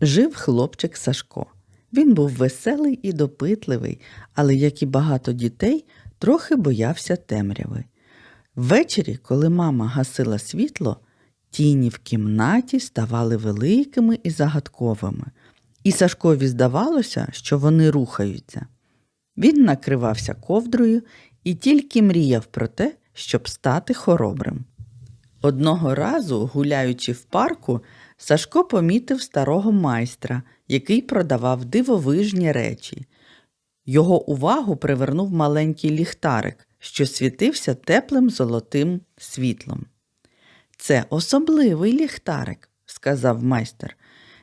Жив хлопчик Сашко. Він був веселий і допитливий, але, як і багато дітей, трохи боявся темряви. Ввечері, коли мама гасила світло, тіні в кімнаті ставали великими і загадковими, і Сашкові здавалося, що вони рухаються. Він накривався ковдрою і тільки мріяв про те, щоб стати хоробрим. Одного разу, гуляючи в парку, Сашко помітив старого майстра, який продавав дивовижні речі. Його увагу привернув маленький ліхтарик, що світився теплим золотим світлом. Це особливий ліхтарик, сказав майстер.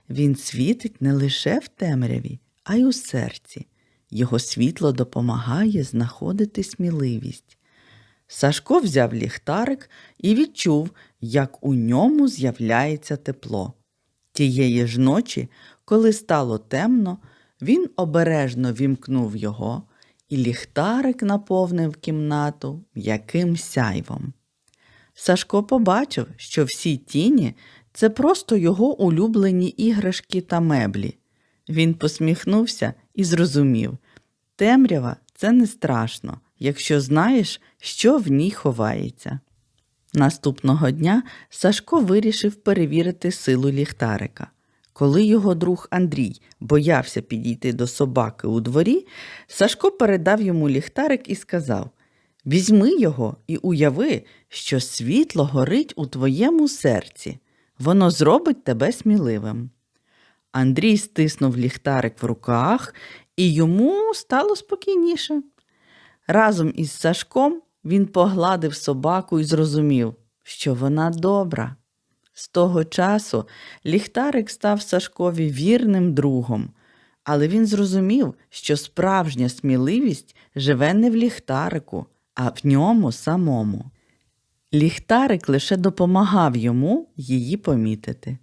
Він світить не лише в темряві, а й у серці. Його світло допомагає знаходити сміливість. Сашко взяв ліхтарик і відчув, як у ньому з'являється тепло. Тієї ж ночі, коли стало темно, він обережно вімкнув його, і ліхтарик наповнив кімнату м'яким сяйвом. Сашко побачив, що всі тіні це просто його улюблені іграшки та меблі. Він посміхнувся і зрозумів темрява це не страшно, якщо знаєш, що в ній ховається. Наступного дня Сашко вирішив перевірити силу ліхтарика. Коли його друг Андрій боявся підійти до собаки у дворі, Сашко передав йому ліхтарик і сказав Візьми його і уяви, що світло горить у твоєму серці. Воно зробить тебе сміливим. Андрій стиснув ліхтарик в руках, і йому стало спокійніше. Разом із Сашком він погладив собаку і зрозумів, що вона добра. З того часу ліхтарик став Сашкові вірним другом, але він зрозумів, що справжня сміливість живе не в ліхтарику, а в ньому самому. Ліхтарик лише допомагав йому її помітити.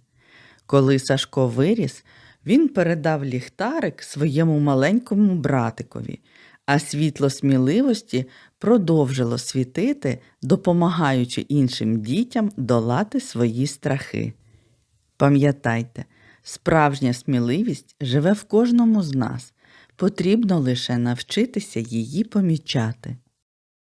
Коли Сашко виріс, він передав ліхтарик своєму маленькому братикові, а світло сміливості продовжило світити, допомагаючи іншим дітям долати свої страхи. Пам'ятайте, справжня сміливість живе в кожному з нас, потрібно лише навчитися її помічати.